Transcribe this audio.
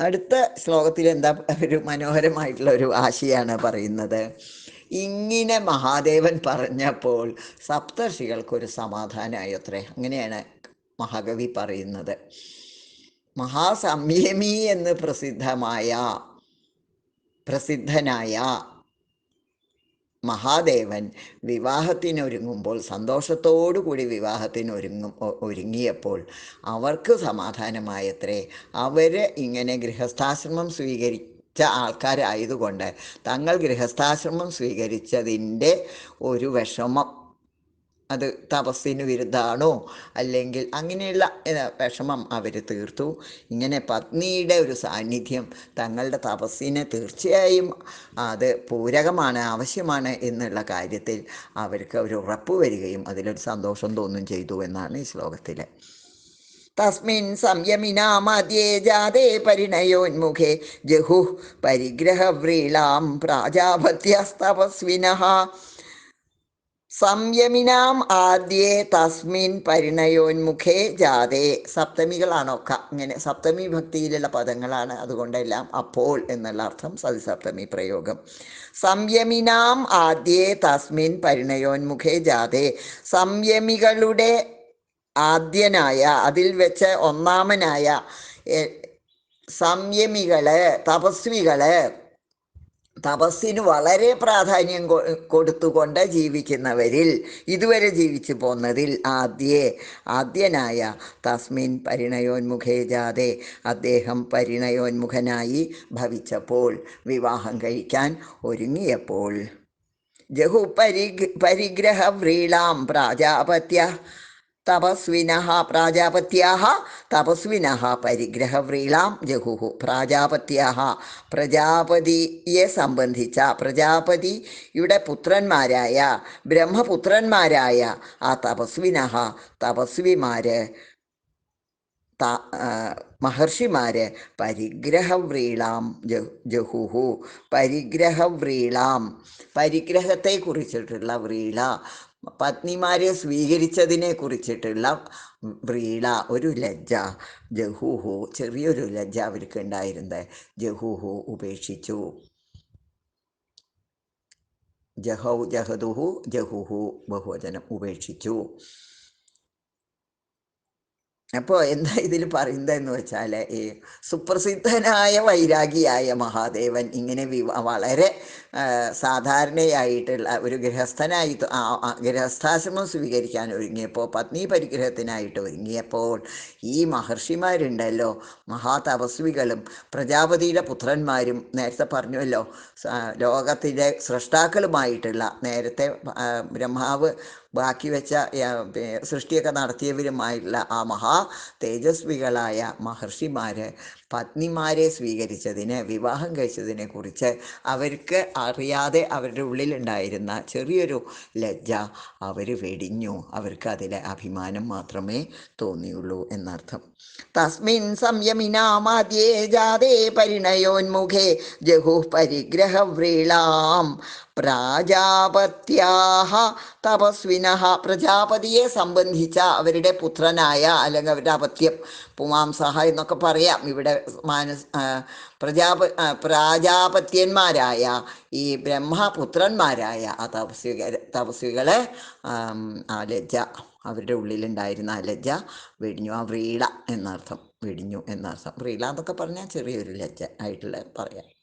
അടുത്ത ശ്ലോകത്തിൽ എന്താ ഒരു മനോഹരമായിട്ടുള്ള ഒരു ആശയാണ് പറയുന്നത്. ഇങ്ങനെ മഹാദേവൻ പറഞ്ഞപ്പോൾ സപ്തർഷികൾക്കൊരു സമാധാനമായി അത്രേ. അങ്ങനെയാണ് മഹാകവി പറയുന്നത്. മഹാസംയമി എന്ന് പ്രസിദ്ധമായ പ്രസിദ്ധനായ മഹാദേവൻ വിവാഹത്തിനൊരുങ്ങുമ്പോൾ സന്തോഷത്തോടു കൂടി വിവാഹത്തിന് ഒരുങ്ങും ഒരുങ്ങിയപ്പോൾ അവർക്ക് സമാധാനമായത്രേ. അവർ ഇങ്ങനെ ഗൃഹസ്ഥാശ്രമം സ്വീകരിച്ച ആൾക്കാരായതുകൊണ്ട് തങ്ങൾ ഗൃഹസ്ഥാശ്രമം സ്വീകരിച്ചതിന്റെ ഒരു വിഷമം അത് തപസ്സിന് വിരുദ്ധാണോ അല്ലെങ്കിൽ അങ്ങനെയുള്ള വിഷമം അവർ തീർത്തു. ഇങ്ങനെ പത്നിയുടെ ഒരു സാന്നിധ്യം തങ്ങളുടെ തപസ്സിനെ തീർച്ചയായും അത് പൂരകമാണ് ആവശ്യമാണ് എന്നുള്ള കാര്യത്തിൽ അവർക്ക് ഒരു ഉറപ്പ് വരികയും അതിലൊരു സന്തോഷം തോന്നും ചെയ്തു എന്നാണ് ഈ ശ്ലോകത്തിൽ തസ്മിൻ സംയമിനാമധ്യേ ജാതേ പരിണയോന്മുഖേ ജഹു പരിഗ്രഹവ്രീളാം പ്രാജാപത്യസ്തപസ്വിനഃ. സംയമിനാം ആദ്യേ തസ്മിൻ പരിണയോന്മുഖേ ജാതേ. സപ്തമികളാണൊക്കെ ഇങ്ങനെ സപ്തമി ഭക്തിയിലുള്ള പദങ്ങളാണ് അതുകൊണ്ടെല്ലാം അപ്പോൾ എന്നുള്ള അർത്ഥം സതിസപ്തമി പ്രയോഗം. സംയമിനാം ആദ്യേ തസ്മിൻ പരിണയോന്മുഖേ ജാതേ. സംയമികളുടെ ആദ്യനായ അതിൽ വെച്ച് ഒന്നാമനായ സംയമികളെ തപസ്വികൾ തപസ്സിന് വളരെ പ്രാധാന്യം കൊടുത്തുകൊണ്ട് ജീവിക്കുന്നവരിൽ ഇതുവരെ ജീവിച്ചു പോന്നതിൽ ആദ്യേ ആദ്യനായ തസ്മിൻ പരിണയോന്മുഖേ ജാതെ. അദ്ദേഹം പരിണയോന്മുഖനായി ഭവിച്ചപ്പോൾ വിവാഹം കഴിക്കാൻ ഒരുങ്ങിയപ്പോൾ. ജഹു പരി പരിഗ്രഹ വ്രീളാം പ്രാജാപത്യ തപസ്വിനഃ പ്രാജാപത്യാഹ തപസ്വിനഃ പരിഗ്രഹവ്രീളാം ജഹുഹു. പ്രാജാപത്യാഹ പ്രജാപതിയെ സംബന്ധിച്ച പ്രജാപതിയുടെ പുത്രന്മാരായ ബ്രഹ്മപുത്രന്മാരായ ആ തപസ്വിനഃ തപസ്വിമാര് മഹർഷിമാര് പരിഗ്രഹവ്രീളാം ജഹുഹു. പരിഗ്രഹവ്രീളാം. പരിഗ്രഹത്തെ കുറിച്ചിട്ടുള്ള വ്രീള. പത്നിമാരെ സ്വീകരിച്ചതിനെ കുറിച്ചിട്ടുള്ള വ്രീള ഒരു ലജ്ജ. ജഹൂഹു ചെറിയൊരു ലജ്ജ അവർക്ക് ഉണ്ടായിരുന്നത് ജഹൂഹു ഉപേക്ഷിച്ചു. ജഹൗ ജഹദുഹു ജഹുഹു ബഹുവചനം ഉപേക്ഷിച്ചു. അപ്പോൾ എന്താ ഇതിൽ പറയുന്നതെന്ന് വെച്ചാൽ ഈ സുപ്രസിദ്ധനായ വൈരാഗിയായ മഹാദേവൻ ഇങ്ങനെ വളരെ സാധാരണയായിട്ടുള്ള ഒരു ഗൃഹസ്ഥനായി ഗൃഹസ്ഥാശ്രമം സ്വീകരിക്കാൻ ഒരുങ്ങിയപ്പോൾ പത്നി പരിഗ്രഹത്തിനായിട്ട് ഒരുങ്ങിയപ്പോൾ ഈ മഹർഷിമാരുണ്ടല്ലോ മഹാതപസ്വികളും പ്രജാപതിയുടെ പുത്രന്മാരും നേരത്തെ പറഞ്ഞുവല്ലോ ലോകത്തിലെ സൃഷ്ടാക്കളുമായിട്ടുള്ള നേരത്തെ ബ്രഹ്മാവ് ബാക്കി വെച്ച സൃഷ്ടിയൊക്കെ നടത്തിയവരുമായിട്ടുള്ള ആ മഹാ തേജസ്വികളായ മഹർഷിമാര് പത്നിമാരെ സ്വീകരിച്ചതിന് വിവാഹം കഴിച്ചതിനെ കുറിച്ച് അവർക്ക് അറിയാതെ അവരുടെ ഉള്ളിലുണ്ടായിരുന്ന ചെറിയൊരു ലജ്ജ അവർ വെടിഞ്ഞു. അവർക്ക് അതിലെ അഭിമാനം മാത്രമേ തോന്നിയുള്ളൂ എന്നർത്ഥം. തസ്മിൻ സംയമിനാമാദ്യേ ജാതേ പരിണയോന്മുഖേ ജഹു പരിഗ്രഹവ്രീളാം. പ്രാജാപത്യാഹ തപസ്വിനഹ. പ്രജാപതിയെ സംബന്ധിച്ച അവരുടെ പുത്രനായ അല്ലെങ്കിൽ അവരുടെ അപത്യം പുമാംസഹ എന്നൊക്കെ പറയാം. ഇവിടെ മാനസ് പ്രജാപ പ്രാജാപത്യന്മാരായ ഈ ബ്രഹ്മപുത്രന്മാരായ ആ തപസ്വിക തപസ്വികളെ ആ ലജ്ജ അവരുടെ ഉള്ളിലുണ്ടായിരുന്ന ആ ലജ്ജ വെടിഞ്ഞു. ആ വ്രീള എന്നർത്ഥം വെടിഞ്ഞു എന്നർത്ഥം. വ്രീള എന്നൊക്കെ പറഞ്ഞാൽ ചെറിയൊരു ലജ്ജ ആയിട്ടുള്ള പറയാം.